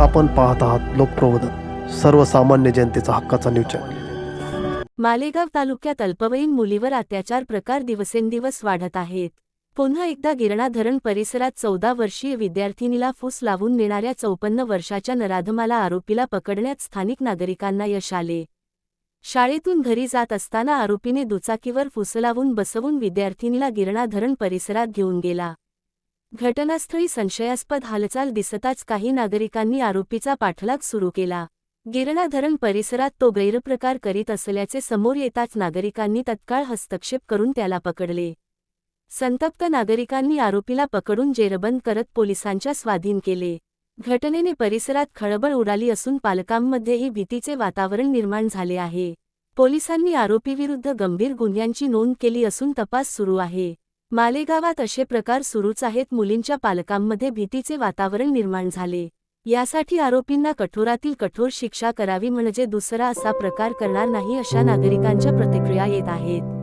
आपण पाहत आहात लोकप्रबोधन सर्वसामान्य जनतेचा हक्काचा न्यूज चॅनल. मालेगाव तालुक्यात अल्पवयीन मुलीवर अत्याचार प्रकार दिवसेंदिवस वाढत आहेत. पुन्हा एकदा गिरणा धरण परिसरात चौदा वर्षीय विद्यार्थिनीला फूस लावून नेणाऱ्या चौपन्न वर्षाच्या नराधमाला आरोपीला पकडण्यात स्थानिक नागरिकांना यश आले. शाळेतून घरी जात असताना आरोपीने दुचाकीवर फुसलावून बसवून विद्यार्थिनीला गिरणा धरण परिसरात घेऊन गेला. घटनास्थळी संशयास्पद हालचाल दिसताच काही नागरिकांनी आरोपीचा पाठलाग सुरू केला. गिरणा धरण परिसरात तो गैरप्रकार करीत असल्याचे समोर येताच नागरिकांनी तत्काळ हस्तक्षेप करून त्याला पकडले. संतप्त नागरिकांनी आरोपीला पकडून जेरबंद करत पोलिसांच्या स्वाधीन केले. घटनेने परिसरात खळबळ उडाली असून पालकांमध्येही भीतीचे वातावरण निर्माण झाले आहे. पोलिसांनी आरोपीविरुद्ध गंभीर गुन्ह्यांची नोंद केली असून तपास सुरू आहे. मालेगावात असे प्रकार सुरूच आहेत. मुलींच्या पालकांमध्ये भीतीचे वातावरण निर्माण झाले. यासाठी आरोपींना कठोरातील कठोर शिक्षा करावी म्हणजे दुसरा असा प्रकार करणार नाही अशा नागरिकांच्या प्रतिक्रिया येत आहेत.